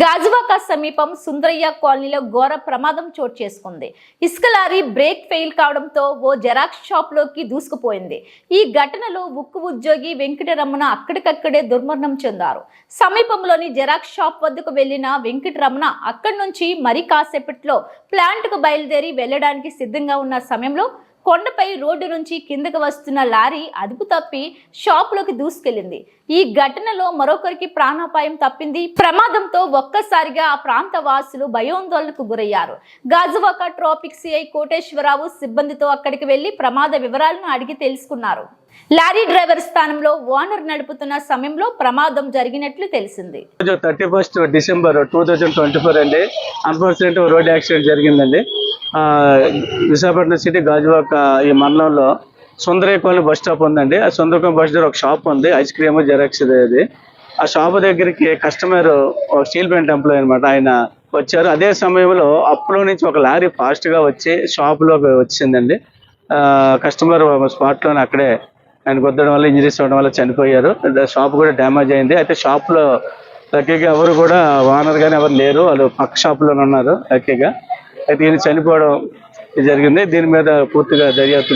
గాజువాక సమీపం సుందరయ్య కాలనీలో ఘోర ప్రమాదం చోటు చేసుకుంది. ఇసుక లారీ బ్రేక్ ఫెయిల్ కావడంతో ఓ జెరాక్స్ షాప్లోకి దూసుకుపోయింది. ఈ ఘటనలో ఉక్కు ఉద్యోగి వెంకటరమణ అక్కడికక్కడే దుర్మరణం చెందారు. సమీపంలోని జెరాక్స్ షాప్ వద్దకు వెళ్ళిన వెంకటరమణ అక్కడి నుంచి మరి కాసేపట్లో ప్లాంట్కు బయలుదేరి వెళ్ళడానికి సిద్ధంగా ఉన్న సమయంలో కొండపై రోడ్డు నుంచి కిందకు వస్తున్న లారీ అదుపు తప్పి షాపులోకి దూసుకెళ్ళింది ఈ ఘటనలో మరొకరికి ప్రాణాపాయం తప్పింది. ప్రమాదంతో ఒక్కసారిగా ఆ ప్రాంత వాసులు భయోందోళనకు గురయ్యారు. గాజువాక ట్రాఫిక్ సిఐ కోటేశ్వరరావు సిబ్బందితో అక్కడికి వెళ్ళి ప్రమాద వివరాలను అడిగి తెలుసుకున్నారు. లారీ డ్రైవర్ స్థానంలో ఓనర్ నడుపుతున్న సమయంలో ప్రమాదం జరిగినట్లు తెలిసింది. Thirty first December two thousand twenty four అండి. అన్ఫార్చునేట్ రోడ్ యాక్సిడెంట్ జరిగిందండి. విశాఖపట్నం సిటీ గాజువాక ఈ మండలంలో సుందరయ్య కాలనీ బస్ స్టాప్ ఉందండి. ఆ సుందరకం బస్ దగ్గర ఒక షాప్ ఉంది. ఐస్ క్రీమ్ జెరాక్స్ ఇది ఆ షాప్ దగ్గరికి కస్టమర్ ఒక స్టీల్ ప్లాంట్ ఎంప్లాయీ అనమాట ఆయన వచ్చారు. అదే సమయంలో అప్పులో నుంచి ఒక లారీ ఫాస్ట్గా వచ్చి షాప్లోకి వచ్చిందండి. కస్టమర్ స్పాట్లోనే అక్కడే ఆయన గుద్దడం వల్ల ఇంజరీస్ అవ్వడం వల్ల చనిపోయారు. షాప్ కూడా డ్యామేజ్ అయింది. అయితే షాప్లో లక్కీగా ఎవరు కూడా ఓనర్ కానీ ఎవరు లేరు. వాళ్ళు పక్క షాప్లోనే ఉన్నారు లక్కీగా. అయితే ఈయన చనిపోవడం జరిగింది. దీని మీద పూర్తిగా దర్యాప్తు